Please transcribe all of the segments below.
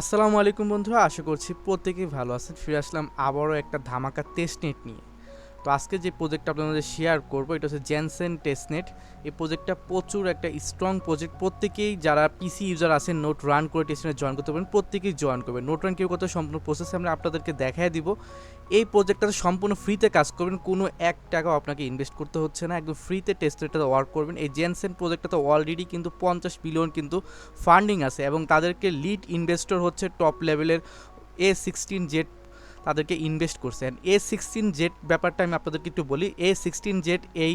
আসসালামু আলাইকুম বন্ধুরা, আশা করছি প্রত্যেকেই ভালো আছেন। ফিরে আসলাম আবারও একটা ধামাকা টেস্ট নেট নিয়ে। তো আজকে যে প্রজেক্টটা আপনাদের শেয়ার করব, এটা হচ্ছে জেনসেন টেস্টনেট এই প্রজেক্টটা প্রচুর একটা স্ট্রং প্রজেক্ট প্রত্যেকেই যারা পিসি ইউজার আছেন নোট রান করে টেস্টনেট জয়েন করতে পারেন প্রত্যেকেই জয়েন করবেন। নোট রান কেউ করতে সম্পূর্ণ প্রসেস আমরা আপনাদেরকে দেখাই দিব। এই প্রজেক্টটাতে সম্পূর্ণ ফ্রিতে কাজ করবেন, কোনো এক টাকাও আপনাকে ইনভেস্ট করতে হচ্ছে না। একদম ফ্রিতে টেস্টনেটটাতে ওয়ার্ক করবেন। এই জেনসেন প্রজেক্টটাতে অলরেডি কিন্তু পঞ্চাশ বিলিয়ন কিন্তু ফান্ডিং আছে এবং তাদেরকে লিড ইনভেস্টর হচ্ছে টপ লেভেলের এ সিক্সটিন জেড তাদেরকে ইনভেস্ট করছে। এ সিক্সটিন জেট ব্যাপারটা আমি আপনাদেরকে একটু বলি। এ সিক্সটিন জেট এই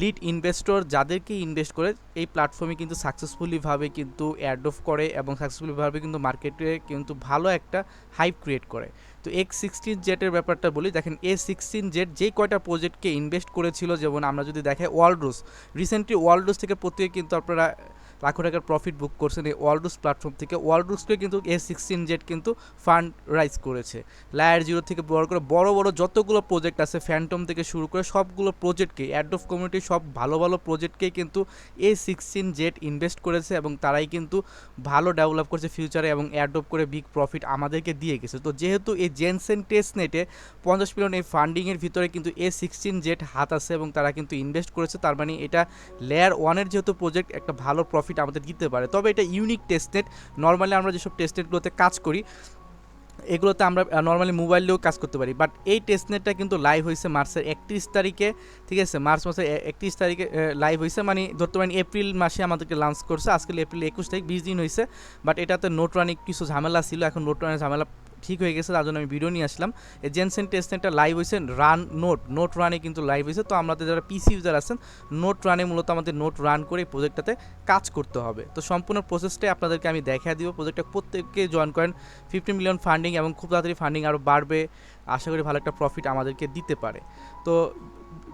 লিড ইনভেস্টর যাদেরকে ইনভেস্ট করে, এই প্ল্যাটফর্মে কিন্তু সাকসেসফুলিভাবে কিন্তু অ্যাড অফ করে এবং সাকসেসফুলিভাবে কিন্তু মার্কেটে কিন্তু ভালো একটা হাইপ ক্রিয়েট করে। তো এক্স সিক্সটিন জেটের ব্যাপারটা বলি। দেখেন এ সিক্সটিন জেট যে কয়টা প্রজেক্টকে ইনভেস্ট করেছিল, যেমন আমরা যদি দেখে ওয়ার্ল্ড ওয়ার্ল্ডরোস রিসেন্টলি ওয়ার্ল্ডরোস থেকে প্রত্যেকে কিন্তু আপনারা লাখো টাকার প্রফিট বুক করছেন এই ওয়ার্ল্ডরোস প্ল্যাটফর্ম থেকে। ওয়ার্ল্ডরোসকে কিন্তু এ সিক্সটিন জেট কিন্তু ফান্ড রাইজ করেছে। লায়ার জিরো থেকে বড় করে বড় বড় যতগুলো প্রজেক্ট আছে ফ্যান্টম থেকে শুরু করে সবগুলো প্রজেক্টকে অ্যাড অফ কমিউনিটি সব ভালো ভালো প্রজেক্টকেই কিন্তু এ সিক্সটিন জেট ইনভেস্ট করেছে এবং তারাই কিন্তু ভালো ডেভেলপ করছে ফিউচারে এবং অ্যাড অফ করে বিগ প্রফিট আমাদেরকে দিয়ে গেছে। তো যেহেতু এই জেনসেন টেস্ট নেটে পঞ্চাশ মিলিয়ন এই ফান্ডিংয়ের ভিতরে কিন্তু এ সিক্সটিন জেট হাত আছে এবং তারা কিন্তু ইনভেস্ট করেছে, তার মানে এটা লেয়ার ওয়ানের যেহেতু প্রজেক্ট একটা ভালো প্রফিট আমাদের দিতে পারে। তবে এটা ইউনিক টেস্ট নেট নর্মালি আমরা যেসব টেস্ট নেটগুলোতে কাজ করি, এগুলোতে আমরা নর্মালি মোবাইলেও কাজ করতে পারি। বাট এই টেস্ট নেটটা কিন্তু লাইভ হয়েছে মার্চের একত্রিশ তারিখে, ঠিক আছে? মার্চ মাসের একত্রিশ তারিখে লাইভ হয়েছে। মানে ধরতে পারেন এপ্রিল মাসে আমাদেরকে লঞ্চ করছে। আজকে এপ্রিল একুশ তারিখ, বিশ দিন হয়েছে। বাট এটাতে নোট রানিং কিছু ঝামেলা ছিল। এখন নোট রানের ঝামেলা ঠিক হয়ে গেছে, তার জন্য আমি ভিডিও নিয়ে আসলাম। এই জেনসেন টেস্টেনটা লাইভ হয়েছে রান নোট নোট রানে কিন্তু লাইভ হয়েছে। তো আমাদের যারা পিসি ইউজার আছেন নোট রানে মূলত আমাদের নোট রান করে এই প্রজেক্টটাতে কাজ করতে হবে। তো সম্পূর্ণ প্রসেসটাই আপনাদেরকে আমি দেখা দিব। প্রজেক্টটা প্রত্যেককে জয়েন করেন। ফিফটি মিলিয়ন ফান্ডিং এবং খুব তাড়াতাড়ি ফান্ডিং আরও বাড়বে। আশা করি ভালো একটা প্রফিট আমাদেরকে দিতে পারে। তো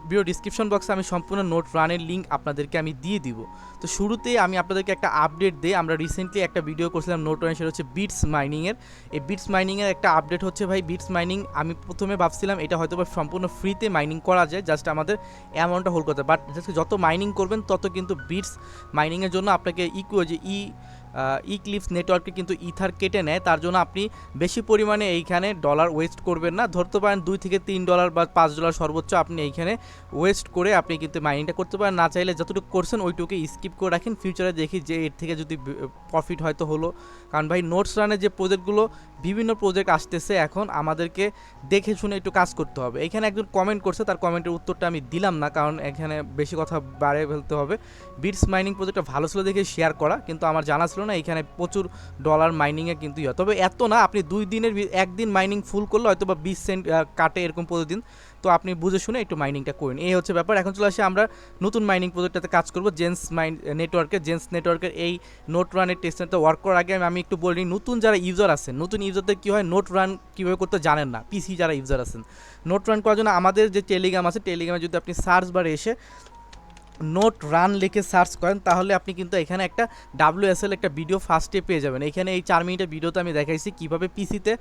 ভিডিও ডিসক্রিপশন বক্সে আমি সম্পূর্ণ নোট রানের লিঙ্ক আপনাদেরকে আমি দিয়ে দিব। তো শুরুতেই আমি আপনাদেরকে একটা আপডেট দিই, আমরা রিসেন্টলি একটা ভিডিও করছিলাম নোট রান সেটা হচ্ছে বিটস মাইনিংয়ের এই বিটস মাইনিংয়ের একটা আপডেট হচ্ছে ভাই বিটস মাইনিং আমি প্রথমে ভাবছিলাম এটা হয়তো বা সম্পূর্ণ ফ্রিতে মাইনিং করা যায় জাস্ট আমাদের অ্যামাউন্টটা হোল্ড করতে বাট জাস্ট যত মাইনিং করবেন, তত কিন্তু বিটস মাইনিংয়ের জন্য আপনাকে ইকুয়া যে ই ইক্লিপস নেটওয়ার্কে কিন্তু ইথার কেটে নেয়। তার জন্য আপনি বেশি পরিমাণে এইখানে ডলার ওয়েস্ট করবেন না। ধরতে পারেন দুই থেকে তিন ডলার বা পাঁচ ডলার সর্বোচ্চ আপনি এইখানে ওয়েস্ট করে আপনি কিন্তু মাইনিংটা করতে পারেন। না চাইলে যতটুকু করছেন ওইটুকু স্কিপ করে রাখেন। ফিউচারে দেখি যে এর থেকে যদি প্রফিট হয়তো হলো। কারণ ভাই নোটস রানের যে প্রজেক্টগুলো বিভিন্ন প্রজেক্ট আসতেছে এখন, আমাদেরকে দেখে শুনে একটু কাজ করতে হবে। এখানে একজন কমেন্ট করছে, তার কমেন্টের উত্তরটা আমি দিলাম না, কারণ এখানে বেশি কথা বাড়ে ফেলতে হবে। বিটস মাইনিং প্রজেক্টটা ভালো ছিল দেখে শেয়ার করা, কিন্তু আমার জানা ছিল না, এখানে প্রচুর ডলার মাইনিংয়ে কিন্তু ইয়ে। তবে এত না, আপনি দুই দিনের, একদিন মাইনিং ফুল করলে হয়তো বা বিশ সেন্ট কাটে এরকম প্রতিদিন। তো আপনি বুঝে শুনে একটু মাইনিংটা করুন এই হচ্ছে ব্যাপার। এখন চলে আসে আমরা নতুন মাইনিং প্রজেক্টটাতে কাজ করব জেন্স মাইন নেটওয়ার্কের জেন্স নেটওয়ার্কের এই নোট রানের টেস্টনেটটা ওয়ার্ক করার আগে আমি একটু বলি নতুন যারা ইউজার আছেন, নতুন ইউজারদের কী হয়? নোট রান কীভাবে করতে জানেন না? পিসি যারা ইউজার আছেন। নোট রান করার জন্য আমাদের যে টেলিগ্রাম আছে টেলিগ্রামে যদি আপনি সার্চ বারে এসে নোট রান লিখে সার্চ করেন, তাহলে আপনি কিন্তু এখানে একটা ডাব্লিউএসএল একটা ভিডিও ফার্স্টে পেয়ে যাবেন। এখানে এই চার মিনিটের ভিডিওতে আমি দেখাইছি কীভাবে পিসিতে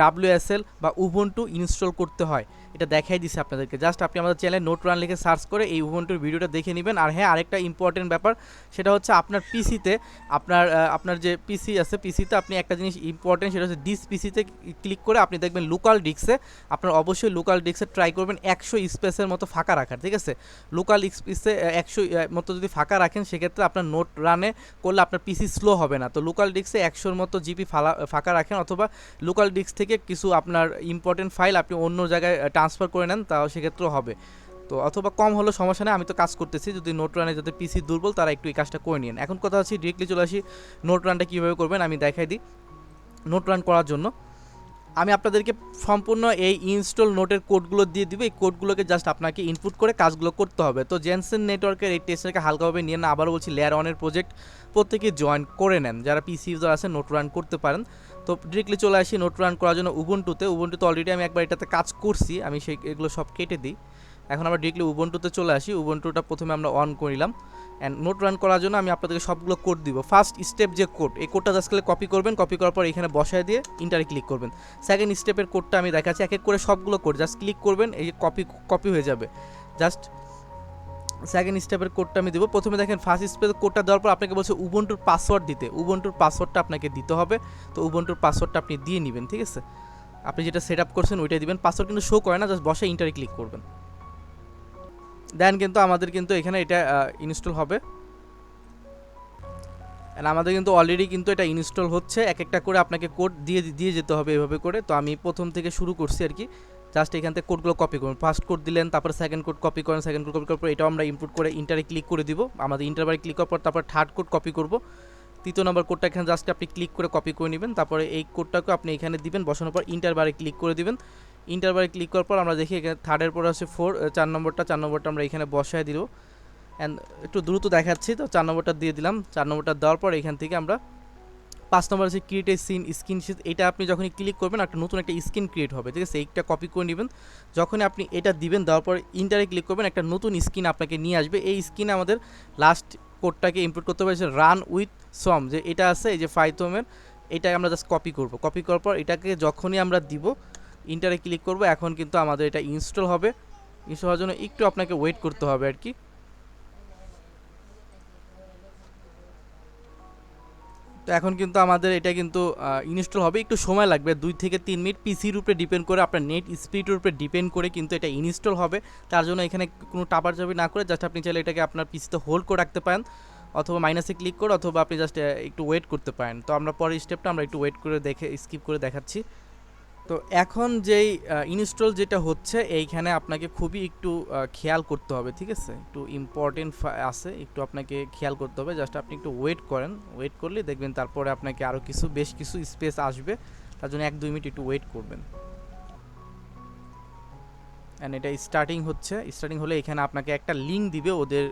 ডাব্লিউএসএল বা উবন্টু ইনস্টল করতে হয়। এটা দেখাই দিছে আপনাদেরকে। জাস্ট আপনি আমাদের চ্যানেলে নোট রান লিখে সার্চ করে এই উবন্টুর ভিডিওটা দেখে নেবেন। আর হ্যাঁ আরেকটা ইম্পর্টেন্ট ব্যাপার, সেটা হচ্ছে আপনার পিসিতে আপনার আপনার যে পিসি আছে পিসিতে আপনি একটা জিনিস ইম্পর্টেন্ট সেটা হচ্ছে ডিস পিসিতে ক্লিক করে আপনি দেখবেন লোকাল ডিস্কে আপনার অবশ্যই লোকাল ডিস্কে ট্রাই করবেন একশো স্পেসের মতো ফাঁকা রাখার, ঠিক আছে? লোকাল স্পেসে একশো মতো যদি ফাঁকা রাখেন, সেক্ষেত্রে আপনার নোট রানে করলে আপনার পিসি স্লো হবে না। তো লোকাল ডিস্কে একশোর মতো জিপি ফালা, ফাঁকা রাখেন অথবা লোকাল ডিস্ক থেকে কিছু আপনার ইম্পর্টেন্ট ফাইল আপনি অন্য জায়গায় ট্রান্সফার করে নেন, তাও সেক্ষেত্রেও হবে। তো অথবা কম হলো সমস্যা নেই, আমি তো কাজ করতেছি, যদি নোট রানে যাদের পিসি দুর্বল, তারা একটু এই কাজটা করে নিন এখন কথা হচ্ছে ডিরেক্টলি চলে আসি, নোট রানটা কীভাবে করবেন, আমি দেখাই দিই। নোট রান করার জন্য আমি আপনাদেরকে সম্পূর্ণ এই ইনস্টল নোটের কোডগুলো দিয়ে দিব। এই কোডগুলোকে জাস্ট আপনাকে ইনপুট করে কাজগুলো করতে হবে। তো জেনসেন নেটওয়ার্কের এই টেস্টটাকে হালকাভাবে নিয়ে না আবারও বলছি লেয়ার অনের প্রজেক্ট প্রত্যেকে জয়েন করে নেন। যারা পিসি ইউজার আছে নোট রান করতে পারেন। তো ডিরেক্টলি চলে আসি নোট রান করার জন্য উবন্টুতে উবন্টুতে অলরেডি আমি একবার এটাতে কাজ করছি। আমি সেই, এগুলো সব কেটে দিই। এখন আমরা ডিরেক্টলি উবন্টুতে চলে আসি। উবন্টুটা প্রথমে আমরা অন করিলাম। অ্যান্ড নোট রান করার জন্য আমি আপনাদেরকে সবগুলো কোড দিব। ফার্স্ট স্টেপ যে কোড এই কোডটা জাস্ট করে কপি করবেন কপি করার পর এখানে বসায় দিয়ে ইন্টারে ক্লিক করবেন। সেকেন্ড স্টেপের কোডটা আমি দেখাচ্ছি, এক এক করে সবগুলো কোড জাস্ট ক্লিক করবেন, এই যে কপি কপি হয়ে যাবে। জাস্ট সেকেন্ড স্টেপের কোডটা আমি দেবো। প্রথমে দেখেন ফার্স্ট স্টেপের কোডটা দেওয়ার পর আপনাকে বলছে উবন্টুর পাসওয়ার্ড দিতে। উবন্টুর পাসওয়ার্ডটা আপনাকে দিতে হবে। তো উবন্টুর পাসওয়ার্ডটা আপনি দিয়ে নেবেন, ঠিক আছে? আপনি যেটা সেট আপ করছেন, ওইটাই দিবেন। পাসওয়ার্ড কিন্তু শো করে না জাস্ট বসে ইন্টারে ক্লিক করবেন। দেন কিন্তু আমাদের কিন্তু এখানে এটা ইনস্টল হবে। আমাদের কিন্তু অলরেডি কিন্তু এটা ইনস্টল হচ্ছে। এক একটা করে আপনাকে কোড দিয়ে দিয়ে যেতে হবে এভাবে করে। তো আমি প্রথম থেকে শুরু করছি আর কি। জাস্ট এখান থেকে কোডগুলো কপি করুন। ফার্স্ট কোড দিলেন, তারপর সেকেন্ড কোড কপি করেন। সেকেন্ড কোড কপি করার পর এটাও আমরা ইনপুট করে ইন্টারে ক্লিক করে দিব। আমাদের ইন্টারবারে ক্লিক করার পর তারপর থার্ড কোড কপি করব। তৃতীয় নম্বর কোডটা এখানে জাস্ট আপনি ক্লিক করে কপি করে নেবেন। তারপরে এই কোডটাকে আপনি এখানে দিবেন। বসানোর পর ইন্টারবারে ক্লিক করে দিবেন। ইন্টারবারে ক্লিক করার পর আমরা দেখি এখানে থার্ডের পর আছে ফোর চার নম্বরটা চার নম্বরটা আমরা এখানে বসায় দিব অ্যান্ড একটু দ্রুত দেখাচ্ছি, তো চার নম্বরটা দিয়ে দিলাম। চার নম্বরটা দেওয়ার পর এখান থেকে আমরা পাঁচ নম্বর আছে ক্রিয়েট এ সিন স্ক্রিন এটা আপনি যখনই ক্লিক করবেন, একটা নতুন একটা স্ক্রিন ক্রিয়েট হবে, ঠিক আছে? এইটা কপি করে নেবেন। যখনই আপনি এটা দিবেন, দেওয়ার পর ইন্টারে ক্লিক করবেন, একটা নতুন স্ক্রিন আপনাকে নিয়ে আসবে। এই স্ক্রিনে আমাদের লাস্ট কোডটাকে ইনপুট করতে হবে রান উইথ সম যে এটা আছে, এই যে ফাইথমের এটা আমরা জাস্ট কপি করব। কপি করার পর এটাকে যখনই আমরা দিব ইন্টারে ক্লিক করব, এখন কিন্তু আমাদের এটা ইনস্টল হবে। ইনস্টল হওয়ার জন্য একটু আপনাকে ওয়েট করতে হবে আর কি। তো এখন কিন্তু আমাদের এটা কিন্তু ইনস্টল হবে। একটু সময় লাগবে, দুই থেকে তিন মিনিট পিসির উপরে ডিপেন্ড করে, আপনার নেট স্পিডের উপরে ডিপেন্ড করে কিন্তু এটা ইনস্টল হবে। তার জন্য এখানে কোনো টাপার চাপি না করে জাস্ট আপনি চাইলে এটাকে আপনার পিসিতে হোল্ড করে রাখতে পারেন, অথবা মাইনাসে ক্লিক করে, অথবা আপনি জাস্ট একটু ওয়েট করতে পারেন। তো আমরা পরের স্টেপটা আমরা একটু ওয়েট করে দেখে স্কিপ করে দেখাচ্ছি। তো এখন যেই ইনস্টল যেটা হচ্ছে, এইখানে আপনাকে খুবই একটু খেয়াল করতে হবে, ঠিক আছে? একটু ইম্পর্টেন্ট আছে, একটু আপনাকে খেয়াল করতে হবে। জাস্ট আপনি একটু ওয়েট করেন। ওয়েট করলে দেখবেন তারপরে আপনাকে আরও কিছু, বেশ কিছু স্পেস আসবে। তার জন্য এক দুই মিনিট একটু ওয়েট করবেন। অ্যান্ড এটা স্টার্টিং হচ্ছে। স্টার্টিং হলে এখানে আপনাকে একটা লিঙ্ক দিবে, ওদের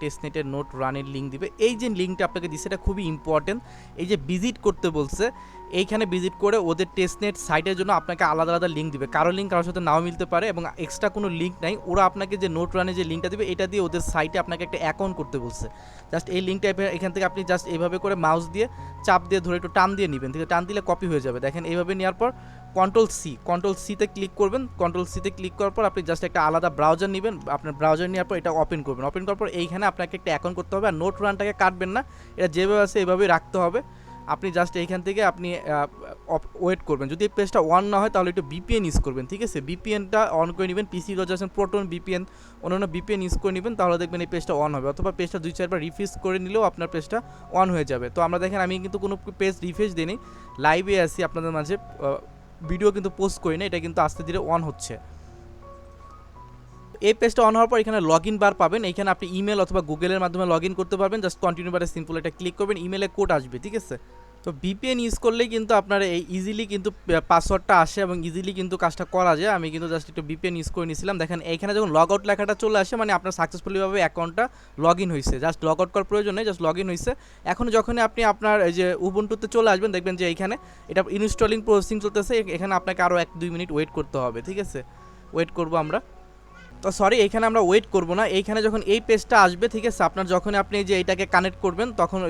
টেস্টনেটের নোট রানের লিঙ্ক দিবে। এই যে লিঙ্কটা আপনাকে দিচ্ছে, এটা খুবই ইম্পর্টেন্ট এই যে ভিজিট করতে বলছে, এইখানে ভিজিট করে ওদের টেস্টনেট সাইটের জন্য আপনাকে আলাদা আলাদা লিঙ্ক দিবে। কারও লিঙ্ক কারোর সাথে নাও মিলতে পারে এবং এক্সট্রা কোনো লিঙ্ক নাই। ওরা আপনাকে যে নোট রানে যে লিঙ্কটা দিবে, এটা দিয়ে ওদের সাইটে আপনাকে একটা অ্যাকাউন্ট করতে বলছে। জাস্ট এই লিঙ্কটা এখান থেকে আপনি জাস্ট এইভাবে করে মাউস দিয়ে চাপ দিয়ে ধরে একটু টান দিয়ে নেবেন। ঠিক টান দিলে কপি হয়ে যাবে। দেখেন, এইভাবে নেওয়ার পর কন্ট্রোল সি কন্ট্রোল সিতে ক্লিক করবেন কন্ট্রোল সিতে ক্লিক করার পর আপনি জাস্ট একটা আলাদা ব্রাউজার নেবেন, আপনার ব্রাউজার নেওয়ার পর এটা ওপেন করবেন। ওপেন করার পর এইখানে আপনাকে একটা অ্যাকাউন্ট করতে হবে আর নোট রানটাকে কাটবেন না, এটা যেভাবে আছে এভাবেই রাখতে হবে। আপনি জাস্ট এইখান থেকে আপনি ওয়েট করবেন। যদি এই পেজটা অন না হয় তাহলে একটু বিপিএন ইউজ করবেন, ঠিক আছে? বিপিএনটা অন করে নেবেন পিসি রজার্সন প্রোটন বিপিএন অন্যান্য বিপিএন ইউজ করে নেবেন, তাহলে দেখবেন এই পেজটা অন হবে। অথবা পেজটা দুই, চারবার রিফ্রেশ করে নিলেও আপনার পেজটা অন হয়ে যাবে। তো আমরা দেখেন, আমি কিন্তু কোনো পেজ রিফ্রেশ দিইনি। লাইভে আসি আপনাদের মাঝে ভিডিও কিন্তু পোস্ট করি না, এটা কিন্তু আস্তে ধীরে অন হচ্ছে। এই পেজটা অন হওয়ার পর এখানে লগ ইন বার পাবেন, এখানে আপনি ইমেল অথবা গুগলের মাধ্যমে লগ ইন করতে পারবেন জাস্ট কন্টিনিউ বারে সিম্পল এটা ক্লিক করবেন ইমেলে কোড আসবে, ঠিক আছে? তো ভিপিএন ইউজ করলেই কিন্তু আপনার এই ইজিলি কিন্তু পাসওয়ার্ডটা আসে এবং ইজিলি কিন্তু কাজটা করা যায়। আমি কিন্তু জাস্ট একটু ভিপিএন ইউজ করে নিয়েছিলাম। দেখেন এখানে যখন লগ আউট লেখাটা চলে আসে মানে আপনার সাকসেসফুলিভাবে অ্যাকাউন্টটা লগ ইন হয়েছে জাস্ট লগ আউট করার প্রয়োজন নেই জাস্ট লগ ইন হয়েছে এখন যখনই আপনি আপনার এই যে উবুন্টুতে চলে আসবেন, দেখবেন যে এইখানে এটা ইনস্টলিং প্রসেসিং চলতেছে। এখানে আপনাকে আরও এক দুই মিনিট ওয়েট করতে হবে, ঠিক আছে? ওয়েট করব আমরা। সরি এইখানে আমরা ওয়েট করব না। এইখানে যখন এই পেজটা আসবে, ঠিক আছে? আপনার যখন আপনি যে এইটাকে কানেক্ট করবেন, তখন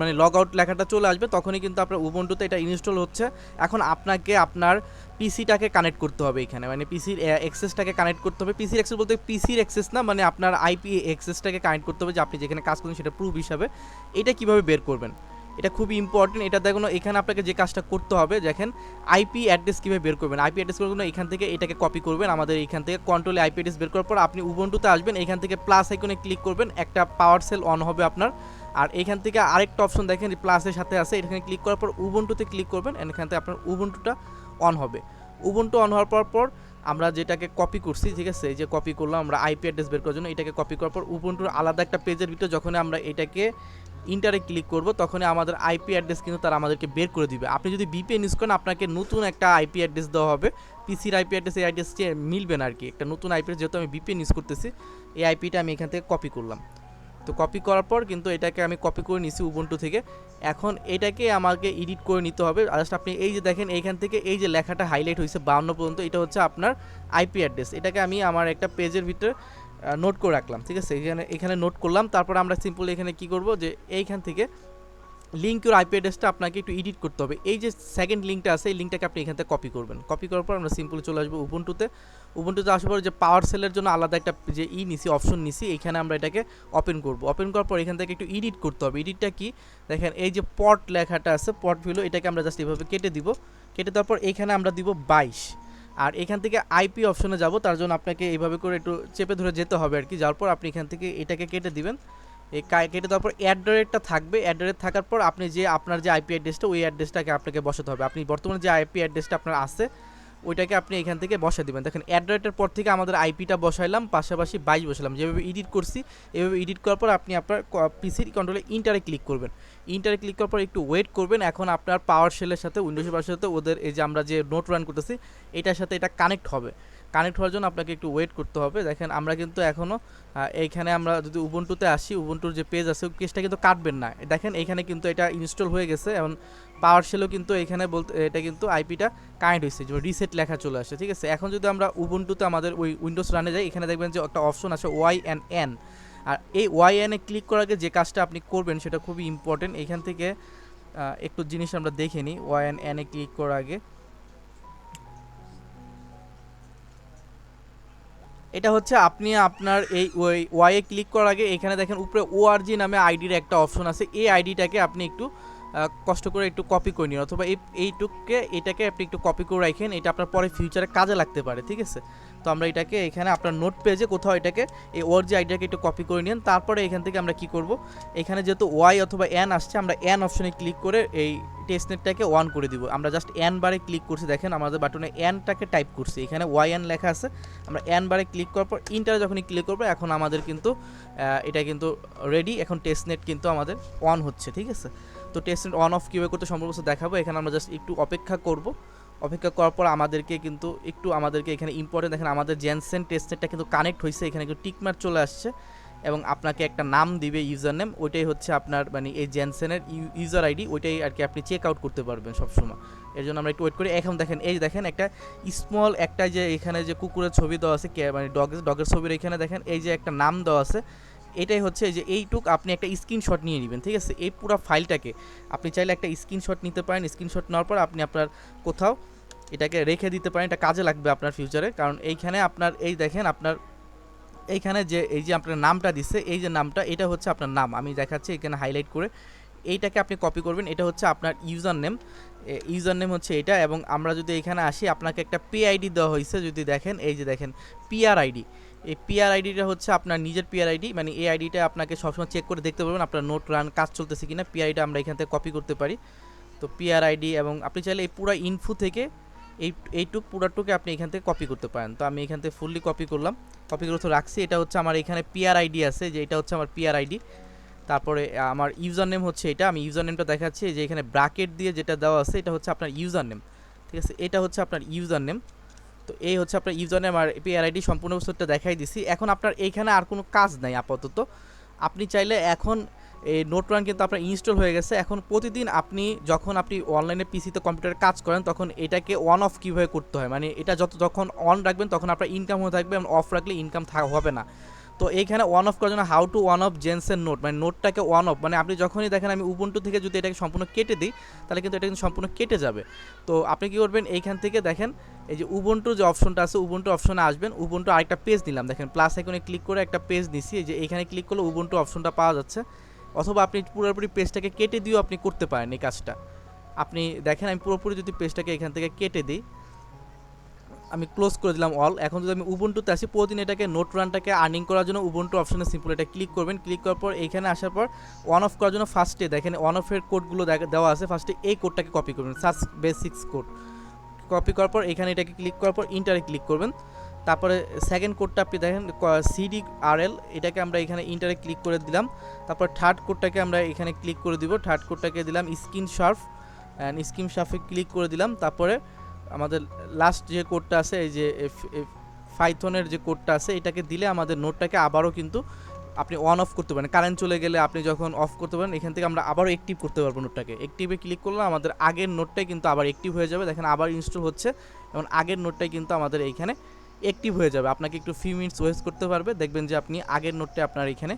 মানে লগ আউট লেখাটা চলে আসবে, তখনই কিন্তু আপনার উবন্টুতে এটা ইনস্টল হচ্ছে। এখন আপনাকে আপনার পিসিটাকে কানেক্ট করতে হবে এখানে। মানে পিসির অ্যাক্সেসটাকে কানেক্ট করতে হবে। পিসির অ্যাক্সেস বলতে পিসির অ্যাক্সেস না মানে আপনার আইপি অ্যাক্সেসটাকে কানেক্ট করতে হবে যে আপনি যেখানে কাজ করছেন সেটা প্রুফ হিসাবে। এটা কীভাবে বের করবেন? এটা খুবই ইম্পর্টেন্ট এটা দেখুন, এখানে আপনাকে যে কাজটা করতে হবে, দেখেন আইপি অ্যাড্রেস কীভাবে বের করবেন? আইপি অ্যাড্রেস করবেন এখান থেকে এটাকে কপি করবেন, আমাদের এখান থেকে কন্ট্রোলে আইপি অ্যাড্রেস বের করার পর আপনি উবন্টুতে আসবেন, এখান থেকে প্লাস আইকনে ক্লিক করবেন, একটা পাওয়ার সেল অন হবে আপনার। আর এখান থেকে আরেকটা অপশন দেখেন প্লাসের সাথে আছে, এখানে ক্লিক করার পর উবন্টুতে ক্লিক করবেন এখান থেকে আপনার উবন্টুটা অন হবে। উবন্টু অন হওয়ার পর পর আমরা যেটাকে কপি করছি, ঠিক আছে, এই যে কপি করলাম আমরা আইপি অ্যাড্রেস বের করার জন্য, এটাকে কপি করার পর উবন্টুর আলাদা একটা পেজের ভিতরে যখন আমরা এটাকে ইন্টারে ক্লিক করব, তখনই আমাদের আইপি অ্যাড্রেস কিন্তু তারা আমাদেরকে বের করে দিবে। আপনি যদি বিপিএন ইউজ করেন, আপনাকে নতুন একটা আইপি অ্যাড্রেস দেওয়া হবে। পিসির আইপি অ্যাড্রেস, এই অ্যাড্রেস মিলবে না আর কি একটা নতুন আইপি যেহেতু আমি বিপিএন ইউজ করতেছি, এই আইপিটা আমি এখান থেকে কপি করলাম। তো কপি করার পর কিন্তু এটাকে আমি কপি করে নিছি উবন্টু থেকে। এখন এটাকে আমাকে এডিট করে নিতে হবে। জাস্ট আপনি এই যে দেখেন, এইখান থেকে এই যে লেখাটা হাইলাইট হয়েছে বাউন্ন পর্যন্ত, এটা হচ্ছে আপনার আইপি অ্যাড্রেস। এটাকে আমি আমার একটা পেজের ভিতরে নোট করে রাখলাম, ঠিক আছে? এখানে এখানে নোট করলাম, তারপর আমরা সিম্পল এখানে কি করব? যে এইখান থেকে লিঙ্ক ইউর আইপি অ্যাড্রেসটা আপনাকে একটু এডিট করতে হবে। এই যে সেকেন্ড লিঙ্কটা আছে, এই লিঙ্কটাকে আপনি এখান থেকে কপি করবেন। কপি করার পর আমরা সিম্পলি চলে আসব উবুন্টুতে উবুন্টুতে আসার পর যে পাওয়ার সেলের জন্য আলাদা একটা যে ই নিছি অপশন নিছি, এখানে আমরা এটাকে ওপেন করব। ওপেন করার পর এখান থেকে একটু এডিট করতে হবে। এডিটটা কি? দেখেন, এই যে পট লেখাটা আছে পট ভিলো এটাকে আমরা জাস্ট এভাবে কেটে দিব। কেটে দেওয়ার পর এখানে আমরা দিব বাইশ। আর এখান থেকে আইপি অপশনে যাব, তার জন্য আপনাকে এইভাবে করে একটু চেপে ধরে যেতে হবে আর কি। যাওয়ার পর আপনি এখান থেকে এটাকে কেটে দিবেন। এই কেটে দেওয়ার পর অ্যাড্রেসটা থাকবে। অ্যাড্রেট থাকার পর আপনি যে আপনার যে আইপি অ্যাড্রেসটা ওই অ্যাড্রেসটাকে আপনাকে বসাতে হবে। আপনি বর্তমানে যে আইপি অ্যাড্রেসটা আপনার আছে ওইটাকে আপনি এখান থেকে বসা দিবেন। দেখেন অ্যাড্রেসের পর থেকে আমাদের আইপিটা বসাইলাম, পাশাপাশি বাইশ বসালাম যেভাবে এডিট করছি, এভাবে এডিট করার পর আপনি আপনার পিসির কন্ট্রোলে ইন্টারে ক্লিক করবেন। ইন্টারে ক্লিক করার পর একটু ওয়েট করবেন। এখন আপনার পাওয়ার সেলের সাথে উইন্ডোজ পাওয়ার সাথে ওদের এই যে আমরা যে নোট রান করতেছি, এটার সাথে এটা কানেক্ট হবে। কানেক্ট হওয়ার জন্য আপনাকে একটু ওয়েট করতে হবে। দেখেন, আমরা কিন্তু এখনও এইখানে আমরা যদি উবুন্টুতে আসি উবুন্টুর যে পেজ আছে পেজটা কিন্তু কাটবেন না। দেখেন, এখানে কিন্তু এটা ইনস্টল হয়ে গেছে। এবং পাওয়ার শেলও কিন্তু এখানে বলতে, এটা কিন্তু আইপিটা কানেক্ট হয়েছে, যে রিসেট লেখা চলে আসে, ঠিক আছে? এখন যদি আমরা উবুন্টুতে আমাদের ওই উইন্ডোজ রানে যাই, এখানে দেখবেন যে একটা অপশন আছে ওয়াই অ্যান্ড এন আর এই ওয়াই এনে ক্লিক করার আগে যে কাজটা আপনি করবেন, সেটা খুবই ইম্পর্টেন্ট এখান থেকে একটু জিনিস আমরা দেখে নিই ওয়াই এন এনে ক্লিক করার আগে। এটা হচ্ছে আপনি আপনার এই ওই ওয়াইয়ে ক্লিক করার আগে, এখানে দেখেন উপরে ওআরজি নামে আইডির একটা অপশন আছে। এই আইডিটাকে আপনি একটু কষ্ট করে একটু কপি করে নিন। অথবা এই এইটুককে এটাকে আপনি একটু কপি করে রাখেন, এটা আপনার পরে ফিউচারে কাজে লাগতে পারে, ঠিক আছে? তো আমরা এটাকে এখানে আপনার নোট পেজে কোথাও এটাকে এই ওর যে আইডিয়াকে একটু কপি করে নিন, তারপরে এখান থেকে আমরা কি করব? এখানে যেহেতু ওয়াই অথবা এন আসছে, আমরা এন অপশনে ক্লিক করে এই টেস্টনেটটাকে ওয়ান করে দিব। আমরা জাস্ট এন বারে ক্লিক করছি, দেখেন আমাদের বাটনে এনটাকে টাইপ করছি। এখানে ওয়াই এন লেখা আছে। আমরা এন বারে ক্লিক করার পর ইন্টারে যখনই ক্লিক করব, এখন আমাদের কিন্তু এটা কিন্তু রেডি এখন টেস্টনেট কিন্তু আমাদের অন হচ্ছে, ঠিক আছে? তো টেস্টনেট অন অফ কীভাবে করতে কিছু দেখাবো। এখানে আমরা জাস্ট একটু অপেক্ষা করব। অপেক্ষা করার পর আমাদেরকে কিন্তু একটু আমাদেরকে এখানে ইম্পর্টেন্ট দেখেন, আমাদের জেনসেন টেস্টনেটটা কিন্তু কানেক্ট হয়েছে। এখানে কিন্তু টিকমার্ক চলে আসছে এবং আপনাকে একটা নাম দিবে ইউজার নেম ওইটাই হচ্ছে আপনার মানে এই জেনসেনের ইউজার আইডি ওইটাই আর কি আপনি চেক আউট করতে পারবেন সবসময়। এর জন্য আমরা একটু ওয়েট করি। এখন দেখেন, এই দেখেন, একটা স্মল একটা যে এখানে যে কুকুরের ছবি দেওয়া আছে মানে ডগের ডগের ছবির এখানে দেখেন, এই যে একটা নাম দেওয়া আছে। এটাই হচ্ছে যে এইটুক আপনি একটা স্ক্রিনশট নিয়ে নেবেন, ঠিক আছে? এই পুরো ফাইলটাকে আপনি চাইলে একটা স্ক্রিনশট নিতে পারেন। স্ক্রিনশট নেওয়ার পর আপনি আপনার কোথাও এটাকে রেখে দিতে পারেন। এটা কাজে লাগবে আপনার ফিউচারে কারণ এইখানে আপনার, এই দেখেন আপনার, এইখানে যে, এই যে আপনার নামটা দিচ্ছে এই যে নামটা, এটা হচ্ছে আপনার নাম। আমি দেখাচ্ছি এখানে হাইলাইট করে। এইটাকে আপনি কপি করবেন। এটা হচ্ছে আপনার ইউজার নেম ইউজার নেম হচ্ছে এটা এবং আমরা যদি এখানে আসি, আপনাকে একটা পে আইডি দেওয়া হয়েছে। যদি দেখেন, এই যে দেখেন পিআর আইডি এই পিআর আইডিটা হচ্ছে আপনার নিজের পিআর আইডি মানে এই আইডিটা আপনাকে সবসময় চেক করে দেখতে পারবেন আপনার নোট রান কাজ চলতেছে কিনা। পিআর আইডি আমরা এখান থেকে কপি করতে পারি। তো পিআর আইডি এবং আপনি চাইলে এই পুরো ইনফু থেকে এই, এইটুক পুরাটুকে আপনি এখান থেকে কপি করতে পারেন। তো আমি এখান থেকে ফুললি কপি করলাম। কপি করে তো রাখছি। এটা হচ্ছে আমার এখানে পিআর আইডি আছে, যে এটা হচ্ছে আমার পিআর আইডি তারপরে আমার ইউজার নেম হচ্ছে এটা। আমি ইউজার নেমটা দেখাচ্ছি যে এখানে ব্র্যাকেট দিয়ে যেটা দেওয়া আছে, এটা হচ্ছে আপনার ইউজার নেম ঠিক আছে? এটা হচ্ছে আপনার ইউজার নেম তো এই হচ্ছে আপনার ইউজার নেম আর পিআর আইডি সম্পূর্ণ বস্তুটা দেখাই দিছি। এখন আপনার এইখানে আর কোনো কাজ নাই আপাতত। আপনি চাইলে এখন এই নোট ওয়ান কিন্তু আপনার ইনস্টল হয়ে গেছে। এখন প্রতিদিন আপনি যখন আপনি অনলাইনে পিসিতে কম্পিউটারে কাজ করেন, তখন এটাকে অন অফ কীভাবে করতে হয়? মানে এটা যত যখন অন রাখবেন, তখন আপনার ইনকাম হয়ে থাকবে অফ রাখলে ইনকাম হবে না। তো এইখানে ওয়ান অফ করার জন্য হাউ টু ওয়ান অফ জেন্সের নোট মানে নোটটাকে ওয়ান অফ মানে আপনি যখনই দেখেন আমি উবুন্টু থেকে যদি এটাকে সম্পূর্ণ কেটে দিই, তাহলে কিন্তু এটা কিন্তু সম্পূর্ণ কেটে যাবে। তো আপনি কি করবেন, এইখান থেকে দেখেন, এই যে উবুন্টু যে অপশনটা আছে উবুন্টু অপশনে আসবেন উবুন্টু আরেকটা পেজ নিলাম। দেখেন প্লাস এখানে ক্লিক করে একটা পেজ নিছি যে এখানে ক্লিক করলে উবুন্টু অপশনটা পাওয়া যাচ্ছে। অথবা আপনি পুরোপুরি পেজটাকে কেটে দিয়েও আপনি করতে পারেন এই কাজটা। আপনি দেখেন, আমি পুরোপুরি যদি পেজটাকে এখান থেকে কেটে দিই আমি ক্লোজ করে দিলাম অল এখন যদি আমি উবুন্টুতে আসি, প্রতিদিন এটাকে নোট রানটাকে আর্নিং করার জন্য উবুন্টু অপশনে সিম্পল এটা ক্লিক করবেন। ক্লিক করার পর এখানে আসার পর অন অফ করার জন্য ফার্স্টে দেখেন অন অফের কোডগুলো দেওয়া আছে। ফার্স্টে এই কোডটাকে কপি করবেন। সার্চ বেসিক্স কোড কপি করার পর এখানে এটাকে ক্লিক করার পর ইন্টারে ক্লিক করবেন। তারপরে সেকেন্ড কোডটা আপনি দেখেন সিডি আর এল এটাকে আমরা এখানে ইন্টারে ক্লিক করে দিলাম। তারপর থার্ড কোডটাকে আমরা এখানে ক্লিক করে দিব। থার্ড কোডটাকে দিলাম স্ক্রিন শার্ফ অ্যান্ড স্ক্রিন শার্ফে ক্লিক করে দিলাম। তারপরে আমাদের লাস্ট যে কোডটা আছে, এই যে ফাইথনের যে কোডটা আছে, এটাকে দিলে আমাদের নোটটাকে আবারও কিন্তু আপনি অন অফ করতে পারেন। কারেন্ট চলে গেলে আপনি যখন অফ করতে পারেন, এখান থেকে আমরা আবারও অ্যাক্টিভ করতে পারব নোটটাকে অ্যাক্টিভে ক্লিক করলে আমাদের আগের নোটটাই কিন্তু আবার অ্যাক্টিভ হয়ে যাবে। দেখেন আবার ইনস্টল হচ্ছে এবং আগের নোটটাই কিন্তু আমাদের এইখানে অ্যাক্টিভ হয়ে যাবে। আপনাকে একটু ফিউ মিনিটস ওয়েস্ট করতে পারবে। দেখবেন যে আপনি আগের নোটটা আপনার এখানে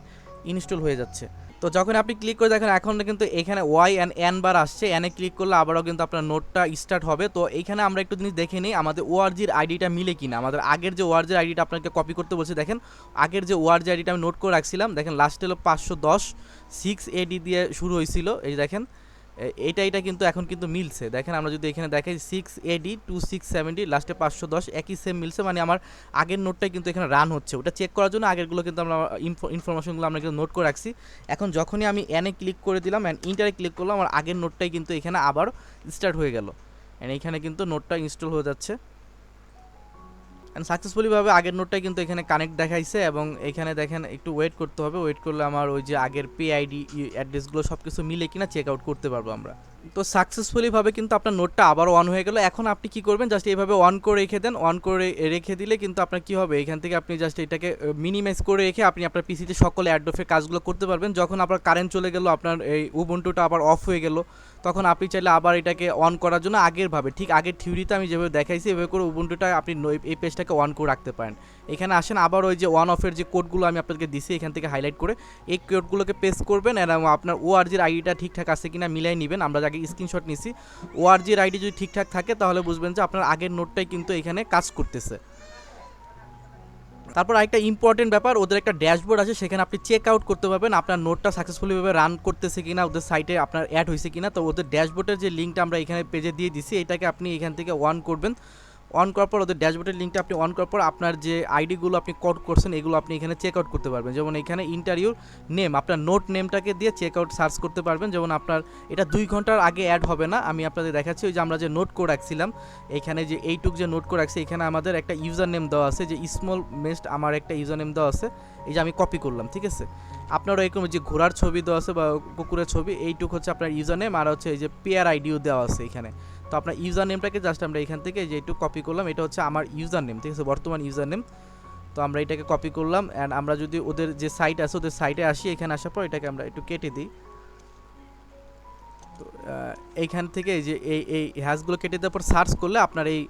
ইনস্টল হয়ে যাচ্ছে। তো যখন আপনি ক্লিক করে দেখেন, এখন কিন্তু এখানে ওয়াই অ্যান্ড এন বার আসছে এনে ক্লিক করলে আবারও কিন্তু আপনার নোটটা স্টার্ট হবে। তো এইখানে আমরা একটু জিনিস দেখে নিই, আমাদের ওআরজির আইডিটা মিলে কিনা? আমাদের আগের যে ওআরজির আইডিটা আপনাকে কপি করতে বলছে, দেখেন, আগের যে ওআরজি আইডিটা আমি নোট করে রাখছিলাম, দেখেন লাস্ট হলো পাঁচশো দশ সিক্স এডি দিয়ে শুরু হয়েছিল, এই দেখেন এ- এইটা এটা কিন্তু এখন কিন্তু মিলছে। দেখেন, আমরা যদি এখানে দেখাই six AD two six seventy লাস্টে পাঁচশো দশ, একই সেম মিলছে। মানে আমার আগের নোটটাই কিন্তু এখানে রান হচ্ছে। ওটা চেক করার জন্য আগেরগুলো কিন্তু আমরা ইনফরমেশনগুলো আমরা কিন্তু নোট করে রাখছি। এখন যখনই আমি এনে ক্লিক করে দিলাম অ্যান্ড ইন্টারে ক্লিক করলাম, আমার আগের নোটটাই কিন্তু এখানে আবার স্টার্ট হয়ে গেল। অ্যান্ড এখানে কিন্তু নোটটা ইনস্টল হয়ে যাচ্ছে। অ্যান্ড সাকসেসফুলিভাবে আগের নোটটাই কিন্তু এখানে কানেক্ট দেখাইছে এবং এখানে দেখেন একটু ওয়েট করতে হবে। ওয়েট করলে আমার ওই যে আগের পে আইডি অ্যাড্রেসগুলো সব কিছু মিলে কিনা চেক আউট করতে পারব আমরা। তো সাকসেসফুলিভাবে কিন্তু আপনার নোটটা আবার অন হয়ে গেল। এখন আপনি কি করবেন? জাস্ট এইভাবে অন করে রেখে দেন। অন করে রেখে দিলে কিন্তু আপনার কি হবে? এখান থেকে আপনি জাস্ট এটাকে মিনিমাইজ করে রেখে আপনি আপনার পিসিতে সকল অ্যাডোফের কাজগুলো করতে পারবেন। যখন আপনার কারেন্ট চলে গেল, আপনার এই উবুন্টুটা আবার অফ হয়ে গেল। তখন আপনি চাইলে আবার এটাকে অন করার জন্য আগের ভাবে, ঠিক আগের থিওরিতে আমি যেভাবে দেখাইছি, এভাবে করে উবুন্টুটা আপনি এই পেজটাকে অন করে রাখতে পারেন। এখানে আসেন, আবার ওই যে ওয়ান অফের যে কোডগুলো আমি আপনাদেরকে দিছি, এখান থেকে হাইলাইট করে এই কোডগুলোকে পেস্ট করবেন এবং আপনার ওআরজির আইডিটা ঠিকঠাক আছে কিনা মিলাই নেবেন। আমরা যাকে স্ক্রিনশট নিছি ওআরজির আইডি যদি ঠিকঠাক থাকে, তাহলে বুঝবেন যে আপনার আগের নোটটাই কিন্তু এখানে কাজ করতেছে। তারপর আরেকটা ইম্পর্টেন্ট ব্যাপার, ওদের একটা ড্যাশবোর্ড আছে, সেখানে আপনি চেক আউট করতে পারবেন আপনার নোটটা সাকসেসফুলিভাবে রান করতেছে কিনা, ওদের সাইটে আপনার অ্যাড হয়েছে কিনা। তো ওদের ড্যাশবোর্ডের যে লিঙ্কটা আমরা এখানে পেজে দিয়ে দিছি, এটাকে আপনি এখান থেকে ওয়ান করবেন। অন করার পর ওদের ড্যাশবোর্ডের লিঙ্কটা আপনি অন করার পর আপনার যে আইডিগুলো আপনি কোড করছেন, এগুলো আপনি এখানে চেক আউট করতে পারবেন। যেমন এখানে ইন্টারভিউর নেম আপনার নোট নেমটাকে দিয়ে চেক আউট সার্চ করতে পারবেন। যেমন আপনার এটা দুই ঘণ্টার আগে অ্যাড হবে না, আমি আপনাদের দেখাচ্ছি ওই যে আমরা যে নোট করে রাখছিলাম, এখানে যে এইটুক যে নোট করে রাখছি, এখানে আমাদের একটা ইউজার নেম দেওয়া আছে, যে স্মল মেস্ট আমার একটা ইউজার নেম দেওয়া আছে, এই যে আমি কপি করলাম, ঠিক আছে? আপনারও এরকম যে ঘোড়ার ছবি দেওয়া আছে বা কুকুরের ছবি, এইটুক হচ্ছে আপনার ইউজার নেম আর হচ্ছে এই যে পেয়ার আইডিও দেওয়া আছে এখানে। তো আপনার ইউজার নেমটাকে জাস্ট আমরা এখান থেকে যে একটু কপি করলাম, এটা হচ্ছে আমার ইউজার নেম ঠিক আছে? বর্তমান ইউজার নেম তো আমরা এটাকে কপি করলাম অ্যান্ড আমরা যদি ওদের যে সাইট আছে, ওদের সাইটে আসি, এখানে আসার পর এটাকে আমরা একটু কেটে দিই। তো এইখান থেকে এই যে এই এই হ্যাশগুলো কেটে দেওয়ার পর সার্চ করলে আপনার এই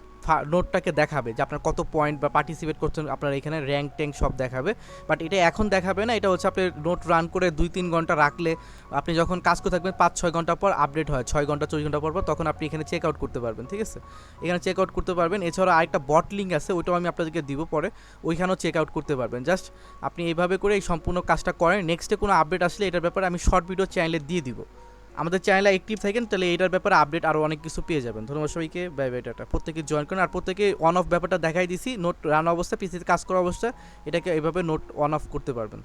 নোটটাকে দেখাবে যে আপনার কত পয়েন্ট বা পার্টিসিপেট করছেন, আপনার এখানে র্যাঙ্ক ট্যাঙ্ক সব দেখাবে। বাট এটা এখন দেখাবে না, এটা হচ্ছে আপনি নোট রান করে দুই তিন ঘণ্টা রাখলে আপনি যখন কাজ করে থাকবেন পাঁচ ছয় ঘণ্টা পর আপডেট হয়, ছয় ঘণ্টা চব্বিশ ঘণ্টা পর পর তখন আপনি এখানে চেক আউট করতে পারবেন, ঠিক আছে? এখানে চেক আউট করতে পারবেন, এছাড়া আরেকটা বট লিঙ্ক আছে, ওইটাও আমি আপনাদেরকে দিব পরে, ওইখানেও চেক আউট করতে পারবেন। জাস্ট আপনি এইভাবে করে এই সম্পূর্ণ কাজটা করেন নেক্সটে কোনো আপডেট আসলে এটার ব্যাপারে আমি শর্ট ভিডিও চ্যানেলে দিয়ে দিব। আমাদের চ্যানেলে অ্যাক্টিভ থাকেন, তাহলে এটার ব্যাপারে আপডেট আরও অনেক কিছু পেয়ে যাবেন। ধন্যবাদ সবাইকে বাই বাই প্রত্যেকে জয়েন করেন। আর প্রত্যেকে অন অফ ব্যাপারটা দেখাই দিছি নোট রান অবস্থা পিসিতে কাজ করা অবস্থা এটাকে এইভাবে নোট অন অফ করতে পারবেন।